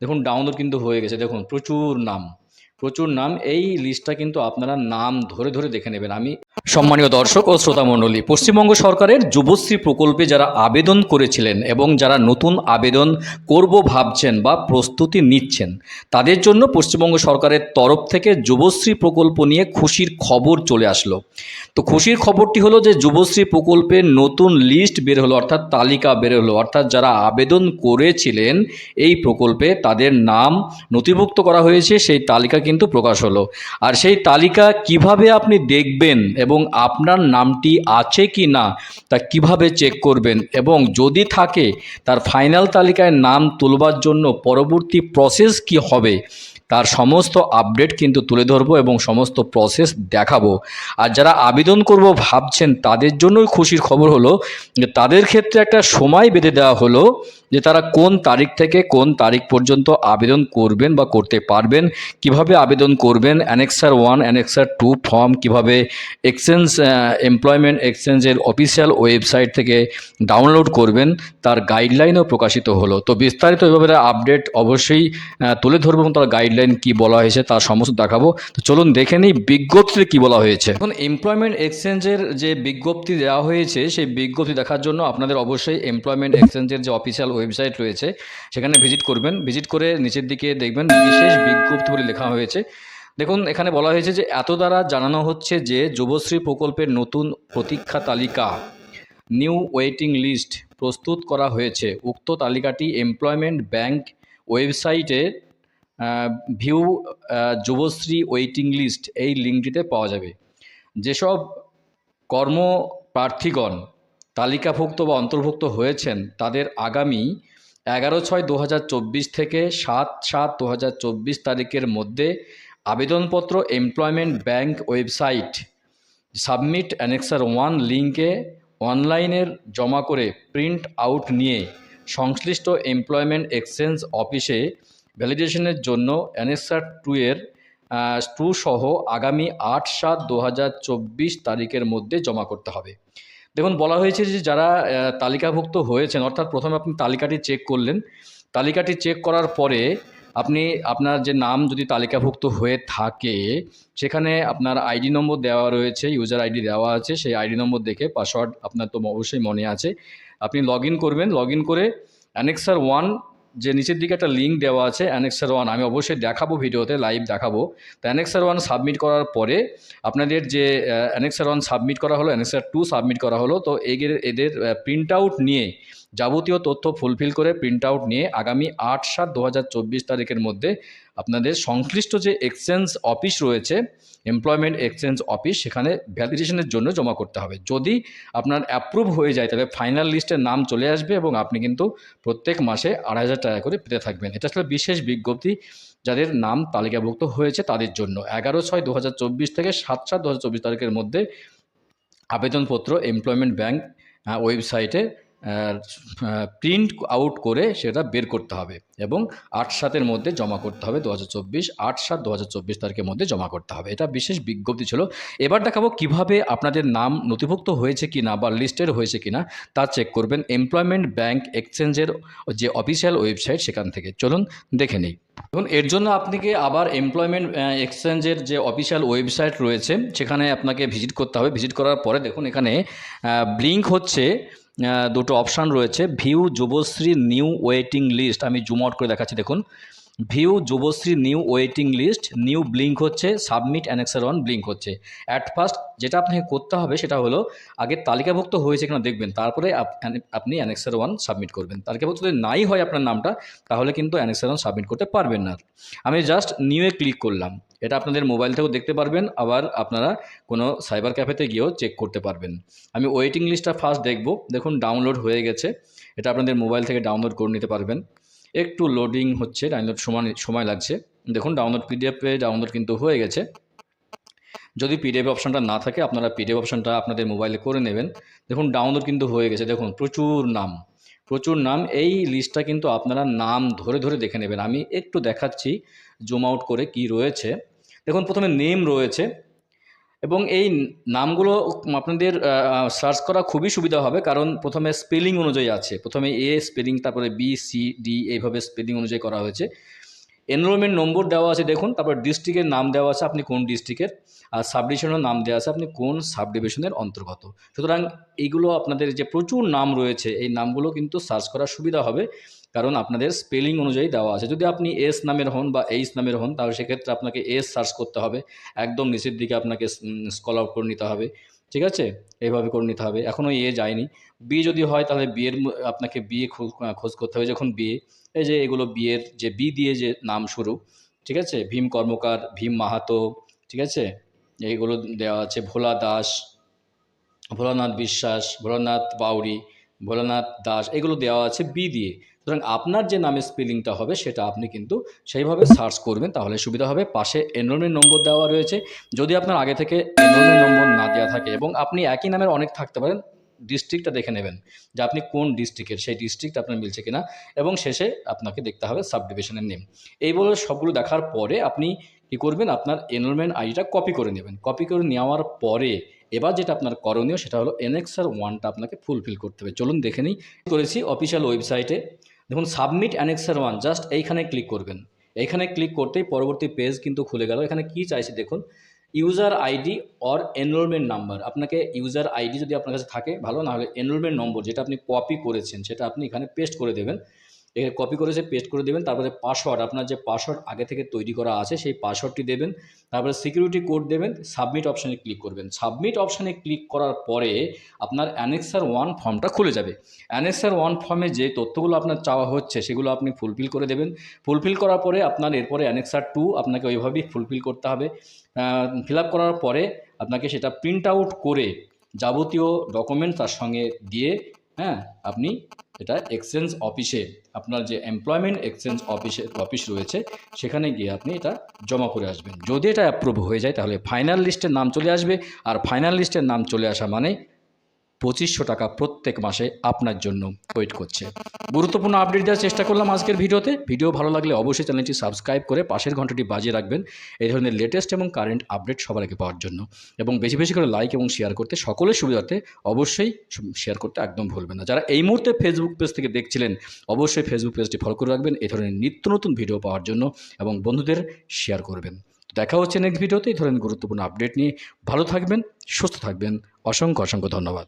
দেখুন ডাউনলোড কিন্তু হয়ে গেছে। দেখুন প্রচুর নাম। প্রচুর নাম, এই লিস্টটা কিন্তু আপনারা নাম ধরে ধরে দেখে নেবেন। আমি সম্মানীয় দর্শক ও শ্রোতা মণ্ডলী, পশ্চিমবঙ্গ সরকারের যুবশ্রী প্রকল্পে যারা আবেদন করেছিলেন এবং যারা নতুন আবেদন করব ভাবছেন বা প্রস্তুতি নিচ্ছেন, তাদের জন্য পশ্চিমবঙ্গ সরকারের তরফ থেকে যুবশ্রী প্রকল্প নিয়ে খুশির খবর চলে আসলো। তো খুশির খবরটি হলো যে, যুবশ্রী প্রকল্পের নতুন লিস্ট বের হলো, অর্থাৎ তালিকা বের হলো, অর্থাৎ যারা আবেদন করেছিলেন, এই প্রকল্পে তাদের নাম নথিভুক্ত করা হয়েছে, সেই তালিকা কিন্তু প্রকাশ হলো। আর সেই তালিকা কীভাবে আপনি দেখবেন এবং আপনার নামটি আছে কি না, তা কীভাবে চেক করবেন এবং যদি থাকে, তার ফাইনাল তালিকায় নাম তুলবার জন্য পরবর্তী প্রসেস কি হবে তার সমস্ত আপডেট কিন্তু তুলে ধরবো এবং সমস্ত প্রসেস দেখাবো। আর যারা আবেদন করব ভাবছেন, তাদের জন্যই খুশির খবর হলো যে তাদের ক্ষেত্রে একটা সময় বেঁধে দেওয়া হলো যে তারা কোন তারিখ থেকে কোন তারিখ পর্যন্ত আবেদন করবেন বা করতে পারবেন, কীভাবে আবেদন করবেন annexure one annexure two form কীভাবে এক্সচেঞ্জ এমপ্লয়মেন্ট এক্সচেঞ্জের অফিসিয়াল ওয়েবসাইট থেকে ডাউনলোড করবেন, তার গাইডলাইনও প্রকাশিত হলো। তো বিস্তারিত এভাবে আপডেট অবশ্যই তুলে ধরবো এবং তার গাইডলাইন কি বলা হয়েছে তার সমস্ত দেখাবো। তো চলুন দেখে নিই বিজ্ঞপ্তিতে কি বলা হয়েছে। এখন এমপ্লয়মেন্ট এক্সচেঞ্জের যে বিজ্ঞপ্তি দেওয়া হয়েছে, সেই বিজ্ঞপ্তি দেখার জন্য আপনাদের অবশ্যই এমপ্লয়মেন্ট এক্সচেঞ্জের যে অফিসিয়াল ওয়েবসাইট রয়েছে, সেখানে ভিজিট করবেন। ভিজিট করে নিচের দিকে দেখবেন বিশেষ বিজ্ঞপ্তি বলে লেখা হয়েছে। দেখুন, এখানে বলা হয়েছে যে এত দ্বারা জানানো হচ্ছে যে যুবশ্রী প্রকল্পের নতুন প্রতীক্ষা তালিকা নিউ ওয়েটিং লিস্ট প্রস্তুত করা হয়েছে। উক্ত তালিকাটি এমপ্লয়মেন্ট ব্যাংক ওয়েবসাইটে ভিউ যুবশ্রী ওয়েটিং লিস্ট এই লিঙ্কটিতে পাওয়া যাবে। যেসব কর্মপ্রার্থীগণ তালিকাভুক্ত বা অন্তর্ভুক্ত হয়েছেন, তাদের আগামী এগারো ছয় দু থেকে সাত সাত দু তারিখের মধ্যে আবেদনপত্র employment bank website submit annexure one লিঙ্কে অনলাইনের জমা করে প্রিন্ট আউট নিয়ে সংশ্লিষ্ট এমপ্লয়মেন্ট এক্সচেঞ্জ অফিসে ভ্যালিডেশনের জন্য অ্যানেক্সার টু এর টু সহ আগামী আট সাত দু তারিখের মধ্যে জমা করতে হবে। দেখুন, বলা হয়েছে যে যারা তালিকাভুক্ত হয়েছেন, অর্থাৎ প্রথমে আপনি তালিকাটি চেক করলেন। তালিকাটি চেক করার পরে আপনি আপনার যে নাম যদি তালিকাভুক্ত হয়ে থাকে, সেখানে আপনার আইডি নম্বর দেওয়া রয়েছে ইউজার আইডি দেওয়া আছে, সেই আইডি নম্বর দেখে পাসওয়ার্ড আপনার তো অবশ্যই মনে আছে। আপনি লগ করবেন লগ করে অ্যানেক্সার ওয়ান যে নিচের দিকে একটা লিঙ্ক দেওয়া আছে অ্যানেক্সার ওয়ান আমি অবশ্যই দেখাবো ভিডিওতে লাইভ দেখাবো। তো অ্যানেক্সার ওয়ান সাবমিট করার পরে আপনাদের যে অ্যানেক্সার ওয়ান সাবমিট করা হলো অ্যানেক্সার টু সাবমিট করা হলো, তো এদের এদের প্রিন্ট আউট নিয়ে যাবতীয় তথ্য ফুলফিল করে প্রিন্ট আউট নিয়ে আগামী আট সাত দু তারিখের মধ্যে আপনাদের সংশ্লিষ্ট যে এক্সচেঞ্জ অফিস রয়েছে এমপ্লয়মেন্ট এক্সচেঞ্জ অফিস সেখানে ভ্যালিডেশনের জন্য জমা করতে হবে। যদি আপনার অ্যাপ্রুভ হয়ে যায়, তাহলে ফাইনাল লিস্টের নাম চলে আসবে এবং আপনি কিন্তু প্রত্যেক মাসে আড়াই হাজার টাকা করে পেতে থাকবেন। এটা আসলে বিশেষ বিজ্ঞপ্তি। যাদের নাম তালিকাভুক্ত হয়েছে তাদের জন্য। এগারো ছয় দু থেকে সাত সাত দু তারিখের মধ্যে আবেদনপত্র এমপ্লয়মেন্ট ব্যাংক ওয়েবসাইটে প্রিন্ট আউট করে সেটা বের করতে হবে এবং আট সাতের মধ্যে জমা করতে হবে দু হাজার চব্বিশ, আট সাত দু হাজার চব্বিশ তারিখের মধ্যে জমা করতে হবে। এটা বিশেষ বিজ্ঞপ্তি ছিল। এবার দেখাবো কীভাবে আপনাদের নাম নথিভুক্ত হয়েছে কি না বা লিস্টেড হয়েছে কি না তা চেক করবেন এমপ্লয়মেন্ট ব্যাংক এক্সচেঞ্জের যে অফিসিয়াল ওয়েবসাইট সেখান থেকে। চলুন দেখে নিই। এখন এর জন্য আপনাকে আবার এমপ্লয়মেন্ট এক্সচেঞ্জের যে অফিসিয়াল ওয়েবসাইট রয়েছে, সেখানে আপনাকে ভিজিট করতে হবে। ভিজিট করার পরে দেখুন এখানে ব্লিঙ্ক হচ্ছে দুটো অপশান রয়েছে। View Yuvashree new waiting list. আমি জুম আউট করে দেখাচ্ছি দেখুন। View Yuvashree new waiting list, new blink হচ্ছে, সাবমিট অ্যানেক্সার ওয়ান ব্লিঙ্ক হচ্ছে। অ্যাট ফার্স্ট যেটা আপনাকে করতে হবে সেটা হলো, আগে তালিকাভুক্ত হয়েছে কিনা দেখবেন, তারপরে আপনি অ্যানেক্সার ওয়ান সাবমিট করবেন। তালিকাভুক্ত যদি নাই হয় আপনার নামটা, তাহলে কিন্তু অ্যানেক্সার ওয়ান সাবমিট করতে পারবেন না। আমি জাস্ট নিউয়ে ক্লিক করলাম। এটা আপনাদের মোবাইল থেকেও দেখতে পারবেন, আবার আপনারা কোনো সাইবার ক্যাফেতে গিয়েও চেক করতে পারবেন। আমি ওয়েটিং লিস্টটা ফার্স্ট দেখব। দেখুন ডাউনলোড হয়ে গেছে। এটা আপনাদের মোবাইল থেকে ডাউনলোড করে নিতে পারবেন। একটু লোডিং হচ্ছে ডাউনলোড সময় সময় লাগছে। দেখুন ডাউনলোড পিডিএফে ডাউনলোড কিন্তু হয়ে গেছে। যদি পিডিএফ অপশানটা না থাকে, আপনারা পিডিএফ অপশানটা আপনাদের মোবাইলে করে নেবেন। দেখুন ডাউনলোড কিন্তু হয়ে গেছে। দেখুন, প্রচুর নাম। প্রচুর নাম। এই লিস্টটা কিন্তু আপনারা নাম ধরে ধরে দেখে নেবেন। আমি একটু দেখাচ্ছি জুম আউট করে কি রয়েছে। দেখুন, প্রথমে নেম রয়েছে। এবং এই নামগুলো আপনাদের সার্চ করা খুবই সুবিধা হবে, কারণ প্রথমে স্পেলিং অনুযায়ী আছে। প্রথমে এ স্পেলিং তারপরে বি সি ডি এইভাবে স্পেলিং অনুযায়ী করা হয়েছে। এনরোলমেন্ট নম্বর দেওয়া আছে, দেখুন। তারপর ডিস্ট্রিক্টের নাম দেওয়া আছে, আপনি কোন ডিস্ট্রিক্টের আর সাব ডিভিশনের নাম দেওয়া আছে, আপনি কোন সাব ডিভিশনের অন্তর্গত। সুতরাং এইগুলো আপনাদের যে প্রচুর নাম রয়েছে, এই নামগুলো কিন্তু সার্চ করার সুবিধা হবে। কারণ আপনাদের স্পেলিং অনুযায়ী দেওয়া আছে। যদি আপনি এস নামের হন বা এইচ নামের হন, তাহলে সেক্ষেত্রে আপনাকে এস সার্চ করতে হবে। একদম নিচের দিকে আপনাকে স্কল আউট করে নিতে হবে। ঠিক আছে? এইভাবে করে নিতে হবে। এখনও এ যায়নি। বি যদি হয় তাহলে বিয়ের আপনাকে বিয়ে খোঁজ করতে হবে যখন বিয়ে এই যে এগুলো বিয়ের যে বি দিয়ে যে নাম শুরু, ঠিক আছে? ভীম কর্মকার, ভীম মাহাতো, ঠিক আছে? এইগুলো দেওয়া আছে। ভোলা দাস, ভোলানাথ বিশ্বাস, ভোলানাথ বাউরি ভোলানাথ দাস, এগুলো দেওয়া আছে বি দিয়ে। সুতরাং আপনার যে নামের স্পেলিংটা হবে সেটা আপনি কিন্তু সেইভাবে সার্চ করবেন, তাহলে সুবিধা হবে। পাশে এনরোলমেন্ট নম্বর দেওয়া রয়েছে। যদি আপনার আগে থেকে এনরোলমেন্ট নম্বর না দেওয়া থাকে এবং আপনি একই নামের অনেক থাকতে পারেন ডিস্ট্রিক্টটা দেখে নেবেন যে আপনি কোন ডিস্ট্রিক্টের সেই ডিস্ট্রিক্ট আপনার মিলছে কিনা এবং শেষে আপনাকে দেখতে হবে সাব ডিভিশনের নেম। এই বলে সবগুলো দেখার পরে আপনি কী করবেন? আপনার এনরোলমেন্ট আইডিটা কপি করে নেবেন। কপি করে নেওয়ার পরে এবার যেটা আপনার করণীয় সেটা হলো এনএক্সার ওয়ানটা আপনাকে ফুলফিল করতে হবে। চলুন দেখে নিই। করেছি অফিসিয়াল ওয়েবসাইটে দেখুন সাবমিট অ্যানেক্সার ওয়ান জাস্ট এইখানে ক্লিক করবেন। এইখানে ক্লিক করতেই পরবর্তী পেজ কিন্তু খুলে গেল। এখানে কি চাইছে দেখুন user ID or enrolment number আপনাকে ইউজার আইডি যদি আপনার কাছে থাকে, ভালো, নাহলে এনরোলমেন্ট নম্বর যেটা আপনি কপি করেছেন, সেটা আপনি এখানে পেস্ট করে দেবেন। এখানে কপি করে সে পেস্ট করে দেবেন, তারপরে পাসওয়ার্ড আপনার যে পাসওয়ার্ড আগে থেকে তৈরি করা আছে, সেই পাসওয়ার্ডটি দেবেন, তারপরে সিকিউরিটি কোড দেবেন সাবমিট অপশানে ক্লিক করবেন। সাবমিট অপশানে ক্লিক করার পরে আপনার অ্যানেক্সার ওয়ান ফর্মটা খুলে যাবে। অ্যানেক্সার ওয়ান ফর্মে যে তথ্যগুলো আপনার চাওয়া হচ্ছে, সেগুলো আপনি ফুলফিল করে দেবেন। ফুলফিল করার পরে আপনার এরপরে অ্যানেক্সার টু আপনাকে ওইভাবেই ফুলফিল করতে হবে। ফিল আপ করার পরে আপনাকে সেটা প্রিন্ট আউট করে যাবতীয় ডকুমেন্ট তার সঙ্গে দিয়ে হ্যাঁ আপনি এটা এক্সচেঞ্জ অফিসে আপনার যে এমপ্লয়মেন্ট এক্সচেঞ্জ অফিসে অফিস রয়েছে, সেখানে গিয়ে আপনি এটা জমা করে আসবেন। যদি এটা অ্যাপ্রুভ হয়ে যায়, তাহলে ফাইনাল লিস্টের নাম চলে আসবে। আর ফাইনাল লিস্টের নাম চলে আসা মানে পঁচিশশো টাকা প্রত্যেক মাসে আপনার জন্য ওয়েট করছে। গুরুত্বপূর্ণ আপডেট দেওয়ার চেষ্টা করলাম আজকের ভিডিওতে। ভিডিও ভালো লাগলে অবশ্যই চ্যানেলটি সাবস্ক্রাইব করে পাশের ঘন্টাটি বাজিয়ে রাখবেন। এই ধরনের লেটেস্ট এবং কারেন্ট আপডেট সবার আগে পাওয়ার জন্য। এবং বেশি বেশি করে লাইক এবং শেয়ার করতে সকলের সুবিধার্থে অবশ্যই শেয়ার করতে একদম ভুলবেন না। যারা এই মুহূর্তে ফেসবুক পেজ থেকে দেখছিলেন, অবশ্যই ফেসবুক পেজটি ফলো করে রাখবেন। এই ধরনের নিত্য নতুন ভিডিও পাওয়ার জন্য এবং বন্ধুদের শেয়ার করবেন। দেখা হচ্ছে নেক্সট ভিডিওতে এই ধরনের গুরুত্বপূর্ণ আপডেট নিয়ে ভালো থাকবেন, সুস্থ থাকবেন। অসংখ্য অসংখ্য ধন্যবাদ।